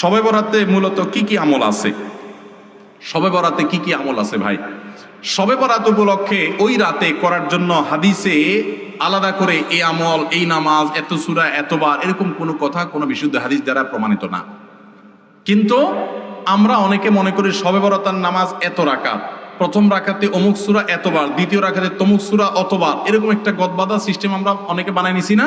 সবে বরাতে মূলত কি কি আমল আছে? সবে বরাতে কি কি আমল আছে ভাই? সবে বরাত উপলক্ষে ওই রাতে করার জন্য হাদিসে আলাদা করে এই আমল, এই নামাজ, এত সুরা এতবার এরকম কোনো কথা, কোনো বিশুদ্ধ হাদিস দ্বারা প্রমাণিত না। কিন্তু আমরা অনেকে মনে করি সবে বরাতার নামাজ এত রাকাত। প্রথম রাখাতে অমুক সুরা এতবার দ্বিতীয় রাখাতে তমুক সুরা অতবার এরকম একটা গদবাদা সিস্টেম আমরা অনেকে বানাই নিছি না।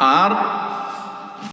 আর